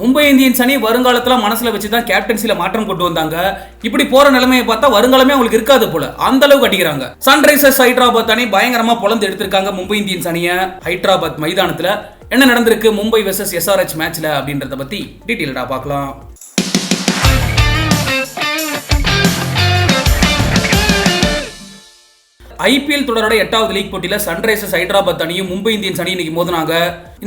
Mumbai Indians அணி வருங்காலத்தில் மனசில் வச்சு தான் கேப்டன்சியில் மாற்றம் கொண்டு வந்தாங்க. இப்படி போற நிலைமையை பார்த்தா வருங்காலமே அவங்களுக்கு இருக்காது போல. அந்த அளவுக்கு அடிக்கிறாங்க. சன்ரைசர்ஸ் ஹைதராபாத் அணி பயங்கரமா பொழந்து எடுத்திருக்காங்க மும்பை இந்தியன்ஸ் அணியை. ஹைதராபாத் மைதானத்தில் என்ன நடந்திருக்கு? மும்பை வெர்சஸ் எஸ்ஆர்ஹெச் மேட்ச்ல அப்படின்றத பத்தி டீட்டெயில்டா பார்க்கலாம். ஐபிஎல் தொடரோட எட்டாவது லீக் போட்டியில் சன்ரைசர்ஸ் ஹைதராபாத் அணியும் மும்பை இந்தியன்ஸ் அணி இன்னைக்கு மோதினாங்க.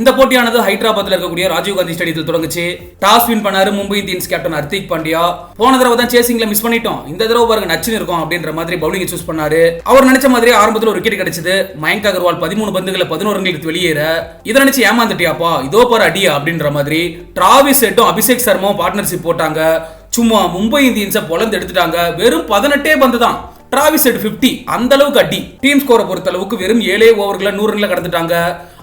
இந்த போட்டியானது ஹைதராபாத்ல இருக்கக்கூடிய ராஜீவ் காந்தி ஸ்டேடியத்தில் தொடங்குச்சு. டாஸ் வின் பண்ணாரு மும்பை இந்தியன்ஸ் கேப்டன் ஹர்திக் பாண்டியா. போன தடவை தான் சேசிங்ல மிஸ் பண்ணிட்டோம். இந்த தடவை பாருங்க நச்சுன்னு இருக்கும் அப்படின்ற மாதிரி பவுலிங் சூஸ் பண்ணாரு. அவர் நினைச்ச மாதிரி ஆரம்பத்தில் ஒரு விக்கெட் கிடைச்சது. மயங்க் அகர்வால் பதிமூணு பந்துகளை பதினோரு ரன்களுக்கு வெளியேற. இதை நினைச்சு ஏமாந்துட்டியாப்பா? இதோ பாரு அடியா அப்படின்ற மாதிரி டிராவிஸ் ஹெட்டும் அபிஷேக் சர்மாவும் பார்ட்னர்ஷிப் போட்டாங்க. சும்மா மும்பை இந்தியன்ஸை பொலந்து எடுத்துட்டாங்க. வெறும் பதினெட்டே பந்து தான் டிராவிஸ் ஹெட் 50 அந்த அளவுக்கு அடி. டீம் ஸ்கோரை பொறுத்த அளவுக்கு வெறும் ஏழே ஓவர்களை நூறு ரன்ல கடந்துட்டாங்க.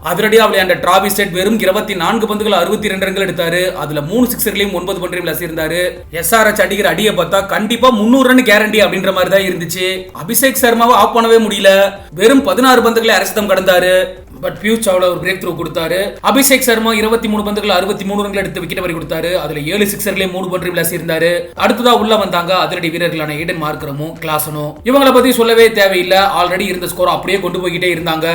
அதிரடியா விளையாண்ட டிராவிஸ் ஹெட் வெறும் இருபத்தி நான்கு பந்துகள் அறுபத்தி ரெண்டு ரன்கள் எடுத்தாரு. அதுல மூணு சிக்ஸர்களையும் ஒன்பது பண்றையும் அசிருந்தாரு எஸ்ஆர்எச் அடிக்கிற அடியை பார்த்தா கண்டிப்பா முன்னூறு ரன் கேரண்டி அப்படின்ற மாதிரி தான் இருந்துச்சு. அபிஷேக் சர்மாவை ஆஃப் பண்ணவே முடியல. வெறும் பதினாறு பந்துகளை அரசிதம் கடந்தாரு. பட் பியூஷ் சாவ்லா ஒரு பிரேக் த்ரூ கொடுத்தாரு. அபிஷேக் சர்மா இருபத்தி மூணு பந்துகள் அறுபத்தி மூணு ரன்கள் எடுத்து விக்கெட் வரை கொடுத்தாரு. அதுல ஏழு சிக்ஸர்களே மூணு பன்று விளாசி இருந்தாரு அடுத்ததா உள்ள வந்தாங்க அதிரடி வீரர்களான ஈடன் மார்க்கரமும் கிளாசனும் இவங்களை பத்தி சொல்லவே தேவையில்லை. ஆல்ரெடி இருந்த ஸ்கோர் அப்படியே கொண்டு போய்கிட்டே இருந்தாங்க.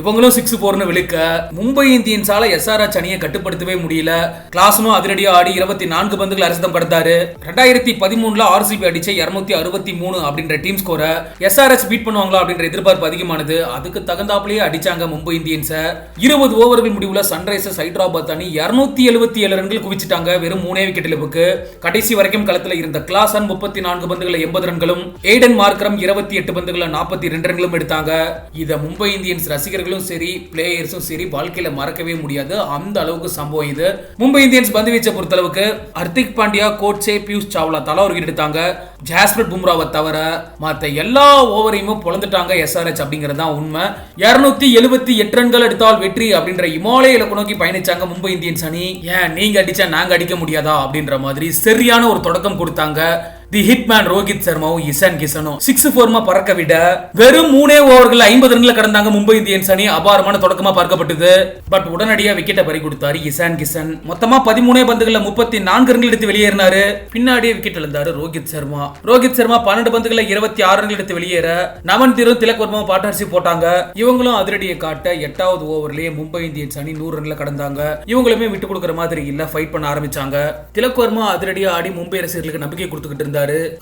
இவங்களும் சிக்ஸ் போர்னு விழுக்க. மும்பை இந்தியன்ஸால எஸ்ஆர்எச் அணியை கட்டுப்படுத்தவே முடியல. கிளாசனும் அதிரடியா ஆடி இருபத்தி நான்கு பந்துகள் அரசிதம் படுத்தாரு. ரெண்டாயிரத்தி பதிமூணுல ஆர்சிபி அடிச்ச இருநூத்தி அறுபத்தி மூணு அப்படின்ற டீம் ஸ்கோரை எஸ்ஆர்எச் பீட் பண்ணுவாங்களா அப்படின்ற எதிர்பார்ப்பு அதிகமானது. அதுக்கு தகுந்தாப்புலயே அடிச்சாங்க மும்பை இந்தியன்ஸை இருபது ஓவர்கள் முடிவில் சன்ரைசர்ஸ் ஹைதராபாத் அணி இரநூத்தி எழுபத்தி ஏழு ரன்கள் குவிச்சிட்டாங்க. வெறும் மூணே விக்கெட் இழப்புக்கு. கடைசி வரைக்கும் களத்தில் இருந்த கிளாசன் முப்பத்தி நான்கு பந்துகளை எண்பது ரன்களும் ஏடன் மார்க்கரம் இருபத்தி எட்டு பந்துகளை நாற்பத்தி ரெண்டு ரன்களும் எடுத்தாங்க. இதை மும்பை இந்தியன்ஸ் ரசிகர்களும் சரி பிளேயர்ஸும் சரி வாழ்க்கையில மறக்கவே முடியாது. அந்த அளவுக்கு சம்பவம் இது. மும்பை இந்தியன்ஸ் பந்து வீச்சை பொறுத்தளவுக்கு ஹர்திக் பாண்டியா கோட்சே பியூஷ் சாவ்லா தலா ஒரு எடுத்தாங்க. ஜாஸ்பிரட் பும்ராவை தவிர மற்ற எல்லா ஓவரையுமே பொழந்துட்டாங்க எஸ்ஆர்எச் அப்படிங்கிறது தான் உண்மை. இருநூத்தி எழுபத்தி எட்டு ரன்கள் எடுத்தால் வெற்றி அப்படின்ற இமாலய இலக்கு நோக்கி பயணிச்சாங்க மும்பை இந்தியன்ஸ் அணி. ஏன் நீங்க அடிச்சா நாங்க அடிக்க முடியாதா அப்படின்ற மாதிரி சரியான ஒரு தொடக்கம் கொடுத்தாங்க. தி ஹிட்மேன் ரோஹித் சர்மாவும் இசான் கிஷனும் சிக்ஸ் ஃபோர்மா பறக்க விட வெறும் மூணே ஓவர்கள் ஐம்பது ரன்ல கடந்தாங்க மும்பை இந்தியன்ஸ் அணி. அபாரமான தொடக்கமா பார்க்கப்பட்டது. பட் உடனடியா விக்கெட்டை பறி கொடுத்தாரு இசான் கிஷன் மொத்தமா பதிமூணே பந்துகள்ல முப்பத்தி நான்கு ரன்கள் எடுத்து வெளியேறினாரு. பின்னாடியே விக்கெட் இழந்தாரு ரோஹித் சர்மா ரோஹித் சர்மா பன்னெண்டு பந்துகள்ல இருபத்தி ஆறு ரன்கள் எடுத்து வெளியேற நமன் தீரும் திலக் வர்மாவும் பார்ட்னர்ஷிப் போட்டாங்க. இவங்களும் அதிரடியை காட்ட எட்டாவது ஓவர்லயே மும்பை இந்தியன்ஸ் அணி நூறு ரன்ல கடந்தாங்க. இவங்களுமே விட்டு கொடுக்குற மாதிரி இல்ல ஃபைட் பண்ண ஆரம்பிச்சாங்க. திலக் வர்மா அதிரடியா ஆடி மும்பை ரசிகர்களுக்கு நம்பிக்கை கொடுத்துக்கிட்டு இருந்தார்.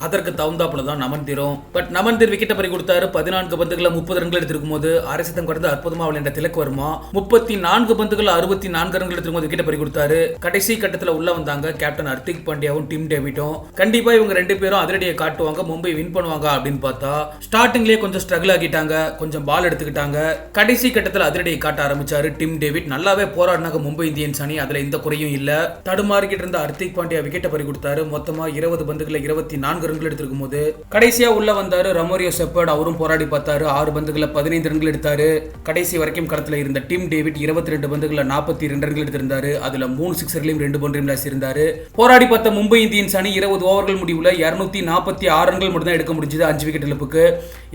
அதற்கு தகுந்தாப்புல தான் நமன் தீரும். பட் நமன் தீர் விக்கெட்டை பறி கொடுத்தாரு பதினான்கு பந்துகளை முப்பது ரன்கள் எடுத்திருக்கும் போது அரசிதம் கடந்து அற்புதமா விளையாண்ட திலக் வருமா முப்பத்தி நான்கு பந்துகள் அறுபத்தி நான்கு ரன்கள் எடுத்திருக்கும் போது விக்கெட்டை பறி கொடுத்தாரு. கடைசி கட்டத்துல உள்ள வந்தாங்க கேப்டன் ஹர்திக் பாண்டியாவும் டிம் டேவிட்டும். கண்டிப்பா இவங்க ரெண்டு பேரும் அதிரடியை காட்டுவாங்க மும்பை வின் பண்ணுவாங்க அப்படின்னு பார்த்தா ஸ்டார்டிங்லேயே கொஞ்சம் ஸ்ட்ரகிள் ஆகிட்டாங்க கொஞ்சம் பால் எடுத்துக்கிட்டாங்க. கடைசி கட்டத்தில் அதிரடியை காட்ட ஆரம்பிச்சாரு டிம் டேவிட். நல்லாவே போராடினாங்க மும்பை இந்தியன்ஸ் அணி அதுல எந்த குறையும் இல்ல. தடுமாறிக்கிட்டு இருந்த ஹர்திக் பாண்டியா விக்கெட்டை பறி கொடுத்தாரு மொத்தமா இருபது பந்துகளை இருபத்தி நான்கு ரன்கள் எடுத்திருக்கும் போது கடைசியா உள்ள வந்தாரு ரமோரியோ செப்பர்ட் அவரும் போராடி பார்த்தாரு. ஆறு பந்துகளை பதினைந்து ரன்கள் எடுத்தாரு. கடைசி வரைக்கும் களத்துல இருந்த டீம் டேவிட் இருபத்தி ரெண்டு பந்துகளை நாற்பத்தி ரெண்டு ரன்கள் எடுத்திருந்தாரு. அதுல மூணு சிக்ஸர்களையும் ரெண்டு பன்றையும் இருந்தாரு போராடி பார்த்த மும்பை இந்தியன்ஸ் அணி இருபது ஓவர்கள் முடிவுல இருநூத்தி நாற்பத்தி ஆறு ரன்கள் மட்டும் தான் எடுக்க முடிஞ்சது அஞ்சு விக்கெட் இழப்புக்கு.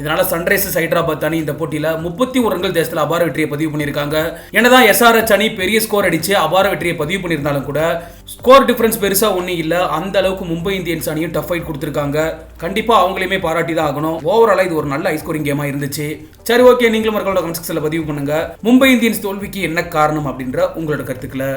இதனால சன்ரைசர்ஸ் ஹைதராபாத் அணி இந்த போட்டியில முப்பத்தி ஒரு ரன்கள் தேசத்தில் அபார வெற்றியை பதிவு பண்ணியிருக்காங்க. என்னதான் எஸ்ஆர்எச் அணி பெரிய ஸ்கோர் அடிச்சு அபார வெற்றியை பதிவு பண்ணியிருந்தாலும் கூட ஸ்கோர் டிஃப்ரென்ஸ் பெருசா ஒன்றும் இல்லை. அந்த அளவுக்கு மும்பை இந்தியன்ஸ் அணியும் டஃப் ஃபைட் கொடுத்துருக்காங்க. கண்டிப்பா அவங்களையுமே பாராட்டி தான் ஆகணும். ஓவராலாக இது ஒரு நல்ல ஐஸ்கோரிங் ஸ்கோரிங் இருந்துச்சு. சரி ஓகே நீங்களும் மக்களோட கமெண்ட் பதிவு பண்ணுங்க. மும்பை இந்தியன்ஸ் தோல்விக்கு என்ன காரணம் அப்படின்ற உங்களோட கருத்துக்களை